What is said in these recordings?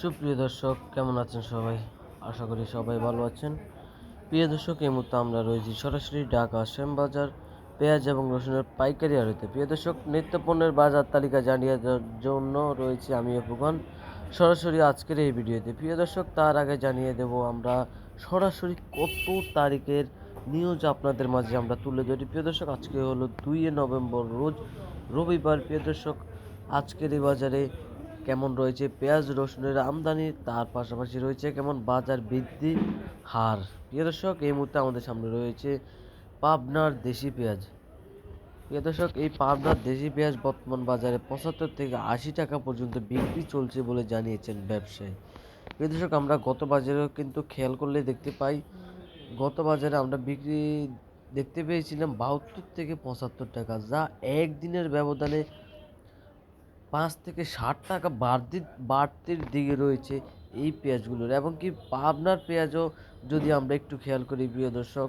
সুপ্রিয় দর্শক, কেমন আছেন সবাই? আশা করি সবাই ভালো আছেন। প্রিয় দর্শক, এই মুহূর্তে আমরা রয়েছি সরাসরি ঢাকা শ্যামবাজার পেঁয়াজ এবং রসুনের পাইকারি আড়তে প্রিয় দর্শক, নিত্য পণ্যের বাজার তালিকা জানিয়ে দেওয়ার জন্য রয়েছে আমি ফুকন সরাসরি আজকের এই ভিডিওতে। প্রিয় দর্শক, তার আগে জানিয়ে দেব আমরা সরাসরি কত তারিখের নিউজ আপনাদের মাঝে আমরা তুলে ধরি। প্রিয় দর্শক, আজকে হলো দুই নভেম্বর রোজ রবিবার। প্রিয় দর্শক, আজকের এই বাজারে কেমন রয়েছে পেঁয়াজ, রসুনের আমদানি, তার পাশাপাশি রয়েছে কেমন বাজার বৃদ্ধি, হার। প্রিয় দর্শক, এই মুহূর্তে আমাদের সামনে রয়েছে পাবনার দেশি পেঁয়াজ। প্রিয় দর্শক, এই পাবনার দেশি পেঁয়াজ বর্তমান বাজারে পঁচাত্তর থেকে আশি টাকা পর্যন্ত বিক্রি চলছে বলে জানিয়েছেন ব্যবসায়ী। প্রিয় দর্শক, আমরা গত বাজারেও কিন্তু খেয়াল করলে দেখতে পাই, গত বাজারে আমরা বিক্রি দেখতে পেয়েছিলাম বাহাত্তর থেকে পঁচাত্তর টাকা, যা একদিনের ব্যবধানে পাঁচ থেকে ষাট টাকা বাড়তি, বাড়তির দিকে রয়েছে এই পেঁয়াজগুলোর। এবং কি পাবনার পেঁয়াজও যদি আমরা একটু খেয়াল করি, প্রিয় দর্শক,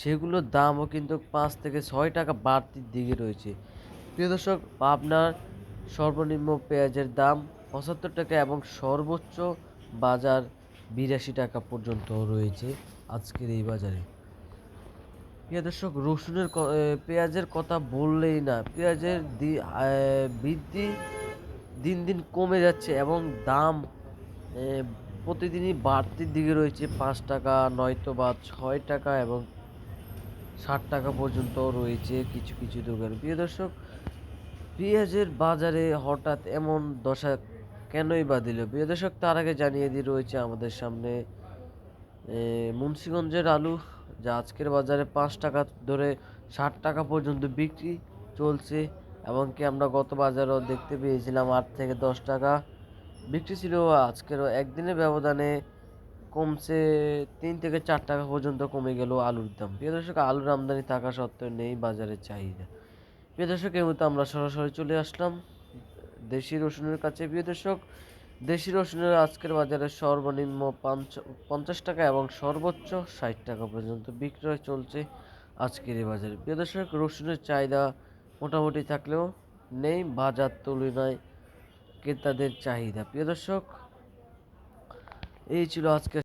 সেগুলোর দামও কিন্তু পাঁচ থেকে ছয় টাকা বাড়তির দিকে রয়েছে। প্রিয় দর্শক, পাবনার সর্বনিম্ন পেঁয়াজের দাম পঁচাত্তর টাকা এবং সর্বোচ্চ বাজার বিরাশি টাকা পর্যন্ত রয়েছে আজকের এই বাজারে। প্রিয় দর্শক, রসুনের পেঁয়াজের কথা বললেই না, পেঁয়াজের বৃদ্ধি দিন দিন কমে যাচ্ছে এবং দাম প্রতিদিনই বাড়তির দিকে রয়েছে। পাঁচ টাকা, নয়তো বা ছয় টাকা এবং ষাট টাকা পর্যন্ত রয়েছে কিছু কিছু দোকানে। প্রিয় দর্শক, পেঁয়াজের বাজারে হঠাৎ এমন দশা কেনই বা দিল? প্রিয় দর্শক, তার আগে জানিয়ে দিয়ে রয়েছে আমাদের সামনে মুন্সিগঞ্জের আলু, যা আজকের বাজারে পাঁচ টাকা ধরে ষাট টাকা পর্যন্ত বিক্রি চলছে। এবং কি আমরা গত বাজারেও দেখতে পেয়েছিলাম আট থেকে দশ টাকা বিক্রি ছিল। আজকেরও একদিনের ব্যবধানে কমছে তিন থেকে চার টাকা পর্যন্ত কমে গেল আলুর দাম। প্রিয় দর্শক, আলুর আমদানি থাকা সত্ত্বেও নেই বাজারের চাহিদা। প্রিয় দর্শক, এই মুহূর্তে আমরা সরাসরি চলে আসলাম দেশি রসুনের কাছে। প্রিয় দর্শক, দেশি রসুনের আজকের বাজারে সর্বনিম্ন পাঞ্চ- পঞ্চাশ টাকা এবং সর্বোচ্চ ষাট টাকা পর্যন্ত বিক্রয় চলছে আজকের এই বাজারে। প্রিয় দর্শক, রসুনের চাহিদা মোটামুটি থাকলেও নেই বাজার তুলনায় ক্রেতাদের চাহিদা। প্রিয় দর্শক এই ছিল আজকে